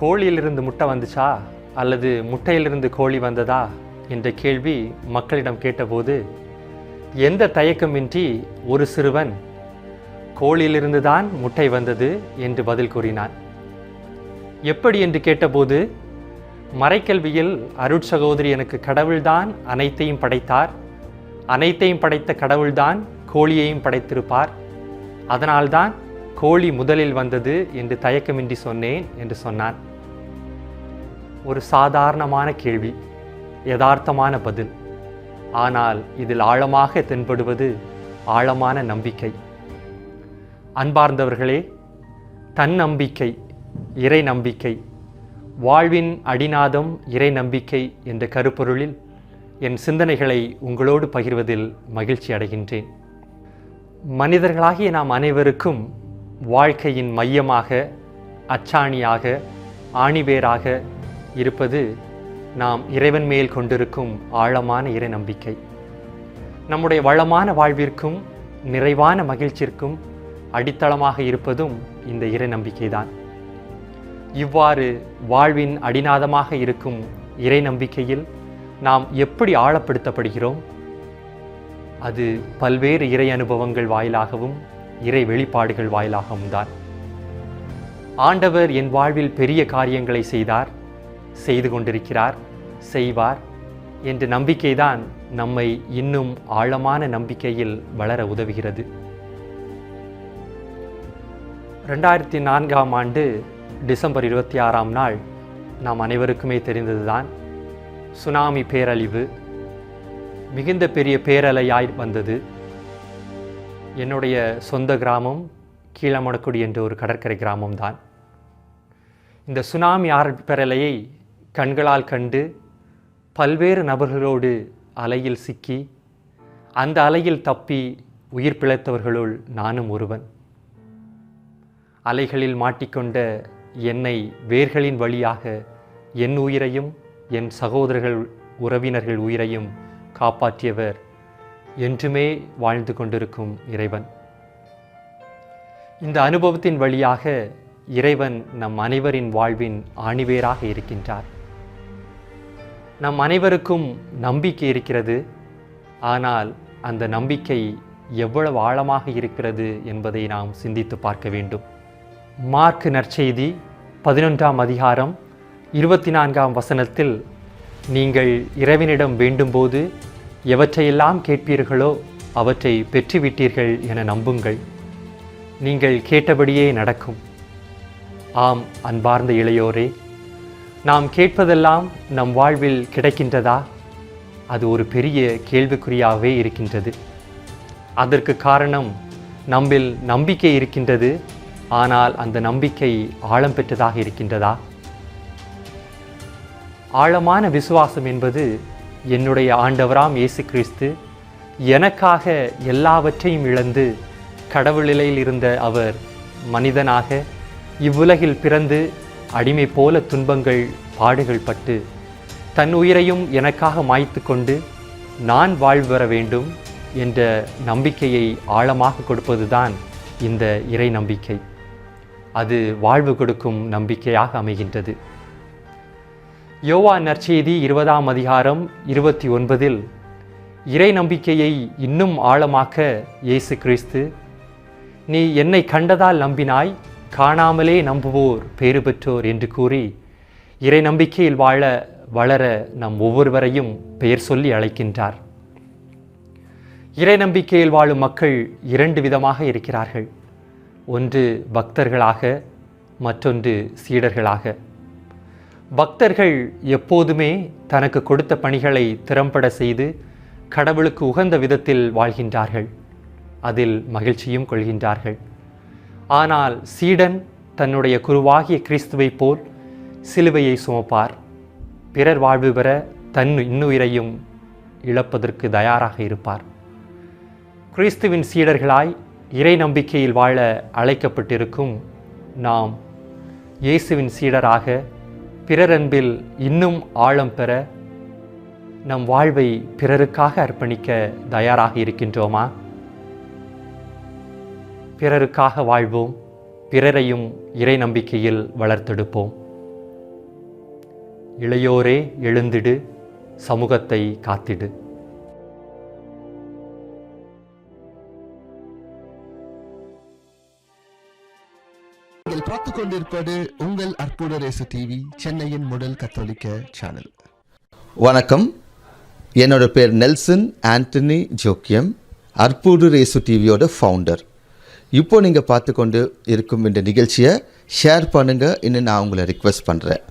கோழியிலிருந்து முட்டை வந்துச்சா? அல்லது முட்டையிலிருந்து கோழி வந்ததா? என்ற கேள்வி மக்களிடம் கேட்டபோது எந்த தயக்கமின்றி ஒரு சிறுவன் கோழியிலிருந்து தான் முட்டை வந்தது? என்று பதில் கூறினான். எப்படி? என்று கேட்டபோது மறைக்கல்வியில் அருட்சகோதரி எனக்கு கடவுள்தான் அனைத்தையும் படைத்தார். அனைத்தையும் படைத்த கடவுள்தான் கோழியையும் படைத்திருப்பார். அதனால்தான் கோழி முதலில் வந்தது என்று தயக்கமின்றி சொன்னேன் என்று சொன்னான். ஒரு சாதாரணமான கேள்வி யதார்த்தமான பதில். ஆனால் இதில் ஆழமாக தென்படுவது ஆழமான நம்பிக்கை. அன்பார்ந்தவர்களே தன்னம்பிக்கை இறை நம்பிக்கை வாழ்வின் அடிநாதம் இறை நம்பிக்கை என்ற கருப்பொருளில் என் சிந்தனைகளை உங்களோடு பகிர்வதில் மகிழ்ச்சி அடைகின்றேன். மனிதர்களாகிய நாம் அனைவருக்கும் வாழ்க்கையின் மையமாக அச்சாணியாக ஆணிவேராக இருப்பது நாம் இறைவன் மேல் கொண்டிருக்கும் ஆழமான இறை நம்பிக்கை நம்முடைய வளமான வாழ்விற்கும் நிறைவான மகிழ்ச்சிற்கும் அடித்தளமாக இருப்பதும் இந்த இறை நம்பிக்கைதான் இவ்வாறு வாழ்வின் அடிநாதமாக இருக்கும் இறை நம்பிக்கையில் நாம் எப்படி ஆழப்படுத்தப்படுகிறோம்? அது பல்வேறு இறை அனுபவங்கள் வாயிலாகவும் இறை வெளிப்பாடுகள் வாயிலாகவும் தான். ஆண்டவர் என் வாழ்வில் பெரிய காரியங்களை செய்தார். செய்து கொண்டிருக்கிறார் செய்வார் என்ற நம்பிக்கைதான் நம்மை இன்னும் ஆழமான நம்பிக்கையில் வளர உதவுகிறது. ரெண்டாயிரத்தி நான்காம் ஆண்டு டிசம்பர் இருபத்தி ஆறாம் நாள் நாம் அனைவருக்குமே தெரிந்ததுதான் சுனாமி பேரழிவு. மிகுந்த பெரிய பேரலையாய் வந்தது. என்னுடைய சொந்த கிராமம் கீழமடக்குடி என்ற ஒரு கடற்கரை கிராமம்தான். இந்த சுனாமி ஆரப்பிரலையை கண்களால் கண்டு பல்வேறு நபர்களோடு அலையில் சிக்கி அந்த அலையில் தப்பி உயிர் பிழைத்தவர்களுள் நானும் ஒருவன். அலைகளில் மாட்டிக்கொண்ட என்னை வேர்களின் வழியாக என் உயிரையும் என் சகோதரர்கள் உறவினர்கள் உயிரையும் காப்பாற்றியவர் என்றுமே வாழ்ந்து கொண்டிருக்கும் இறைவன். இந்த அனுபவத்தின் வழியாக இறைவன் நம் அனைவரின் வாழ்வின் ஆணிவேராக இருக்கின்றார். நம் அனைவருக்கும் நம்பிக்கை இருக்கிறது. ஆனால் அந்த நம்பிக்கை எவ்வளவு ஆழமாக இருக்கிறது என்பதை நாம் சிந்தித்து பார்க்க வேண்டும். மார்க் நற்செய்தி பதினொன்றாம் அதிகாரம் இருபத்தி நான்காம் வசனத்தில் நீங்கள் இறைவனிடம் வேண்டும்போது எவற்றையெல்லாம் கேட்பீர்களோ அவற்றை பெற்றுவிட்டீர்கள் என நம்புங்கள். நீங்கள் கேட்டபடியே நடக்கும். ஆம் அன்பார்ந்த இளையோரே நாம் கேட்பதெல்லாம் நம் வாழ்வில் கிடைக்கின்றதா? அது ஒரு பெரிய கேள்விக்குறியாகவே இருக்கின்றது. அதற்கு காரணம் நம்மில் நம்பிக்கை இருக்கின்றது ஆனால் அந்த நம்பிக்கை ஆழம் பெற்றதாக இருக்கின்றதா? ஆழமான விசுவாசம் என்பது என்னுடைய ஆண்டவராம் இயேசு கிறிஸ்து எனக்காக எல்லாவற்றையும் இழந்து கடவுள் நிலையில் இருந்த அவர் மனிதனாக இவ்வுலகில் பிறந்து அடிமை போல துன்பங்கள் பாடுகள் பட்டு தன் உயிரையும் எனக்காக மாய்த்து கொண்டு நான் வாழ்வர வேண்டும் என்ற நம்பிக்கையை ஆழமாக கொடுப்பதுதான் இந்த இறை நம்பிக்கை. அது வாழ்வு கொடுக்கும் நம்பிக்கையாக அமைகின்றது. யோவா நற்செய்தி இருபதாம் அதிகாரம் இருபத்தி ஒன்பதில் இறை நம்பிக்கையை இன்னும் ஆழமாக்க இயேசு கிறிஸ்து நீ என்னை கண்டதால் நம்பினாய் காணாமலே நம்புவோர் பேறு பெற்றோர் என்று கூறி இறை நம்பிக்கையில் வாழ வளர நம் ஒவ்வொருவரையும் பெயர் சொல்லி அழைக்கின்றார். இறை நம்பிக்கையில் வாழும் மக்கள் இரண்டு விதமாக இருக்கிறார்கள். ஒன்று பக்தர்களாக மற்றொன்று சீடர்களாக. பக்தர்கள் எப்போதுமே தனக்கு கொடுத்த பணிகளை திறம்பட செய்து கடவுளுக்கு உகந்த விதத்தில் வாழ்கின்றார்கள். அதில் மகிழ்ச்சியும் கொள்கின்றார்கள். ஆனால் சீடன் தன்னுடைய குருவாகிய கிறிஸ்துவைப் போல் சிலுவையை சுமப்பார். பிறர் வாழ்வு பெற தன் இன்னுயிரையும் இழப்பதற்கு தயாராக இருப்பார். கிறிஸ்துவின் சீடர்களாய் இறை நம்பிக்கையில் வாழ அழைக்கப்பட்டிருக்கும் நாம் இயேசுவின் சீடராக பிறரன்பில் இன்னும் ஆழம் பெற நம் வாழ்வை பிறருக்காக அர்ப்பணிக்க தயாராக இருக்கின்றோமா? பிறருக்காக வாழ்வோம் பிறரையும் இறை நம்பிக்கையில் வளர்த்தெடுப்போம். இளையோரே எழுந்திடு சமூகத்தை காத்திடு. நீங்கள் பார்த்துக் கொண்டிருப்பது உங்கள் அற்புத ரேசு டிவி சென்னையின் முதல் கத்தோலிக்க சேனல். வணக்கம். என்னோட பேர் நெல்சன் ஆண்டனி ஜோக்கியம் அற்புடு ரேசு டிவியோட ஃபவுண்டர் இப்போ நீங்கள் பார்த்து கொண்டு இருக்கும் இந்த நிகழ்ச்சியை ஷேர் பண்ணுங்கள் இன்னும் நான் உங்களை ரிக்வெஸ்ட் பண்ணுறேன்